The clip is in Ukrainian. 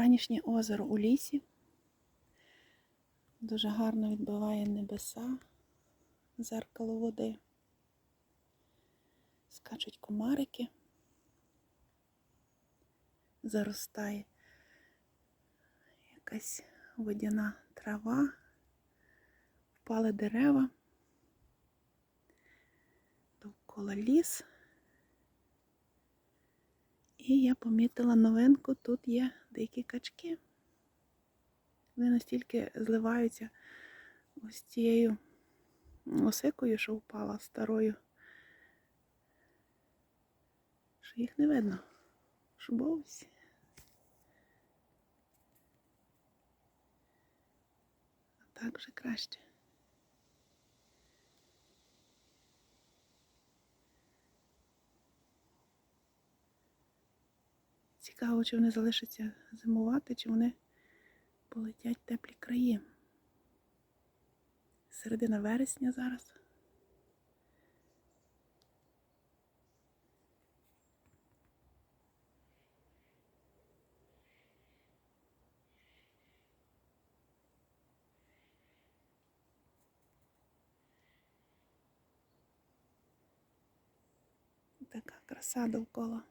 Вранішнє озеро у лісі. Дуже гарно відбиває небеса, зеркало води. Скачуть комарики. Заростає якась водяна трава, впали дерева, довкола ліс. І я помітила новинку, тут є дикі качки. Вони настільки зливаються ось цією осикою, що впала старою, що їх не видно. Шубовці. А так вже краще. Цікаво, чи вони залишаться зимувати, чи вони полетять в теплі краї. Середина вересня зараз. Така краса довкола.